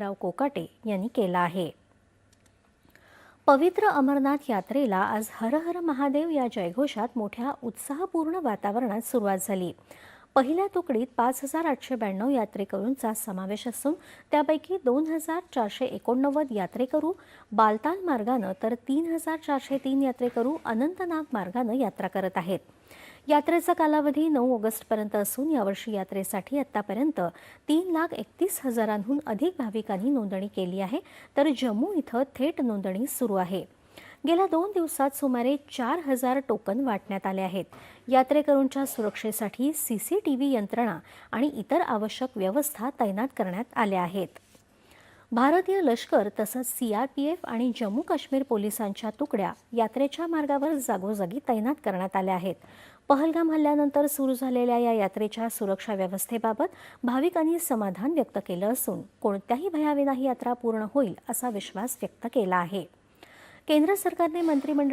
राव कोकाटे यांनी केला आहे. पवित्र अमरनाथ यात्रेला आज हर हर महादेव या जयघोषात मोठ्या उत्साहपूर्ण वातावरणात सुरुवात झाली. पहिल्या तुकडीत पाच हजार आठशे ब्याण्णव यात्रेकरूंचा समावेश असून त्यापैकी दोन हजार चारशे एकोणनव्वद यात्रेकरू बालताल मार्गानं तर तीन हजार चारशे तीन यात्रेकरू अनंतनाग मार्गानं यात्रा करत आहेत. यात्रेचा कालावधी नऊ ऑगस्टपर्यंत असून यावर्षी यात्रेसाठी आतापर्यंत तीन लाख एकतीस हजारांहून अधिक भाविकांनी नोंदणी केली आहे. तर जम्मू इथं थेट नोंदणी सुरू आहे. गेल्या दोन दिवसात सुमारे चार हजार टोकन वाटण्यात आले आहेत. यात्रेकरूंच्या सुरक्षेसाठी सी सी टी व्ही यंत्रणा आणि इतर आवश्यक व्यवस्था तैनात करण्यात आल्या आहेत. भारतीय लष्कर तसंच सी आर पी एफ आणि जम्मू काश्मीर पोलिसांच्या तुकड्या यात्रेच्या मार्गावर जागोजागी तैनात करण्यात आल्या आहेत. पहलगाम हल्ल्यानंतर सुरू झालेल्या या यात्रेच्या सुरक्षा व्यवस्थेबाबत भाविकांनी समाधान व्यक्त केलं असून कोणत्याही भयाविना ही यात्रा पूर्ण होईल असा विश्वास व्यक्त केला आहे. केंद्र सरकारने मंत्रिमंडळ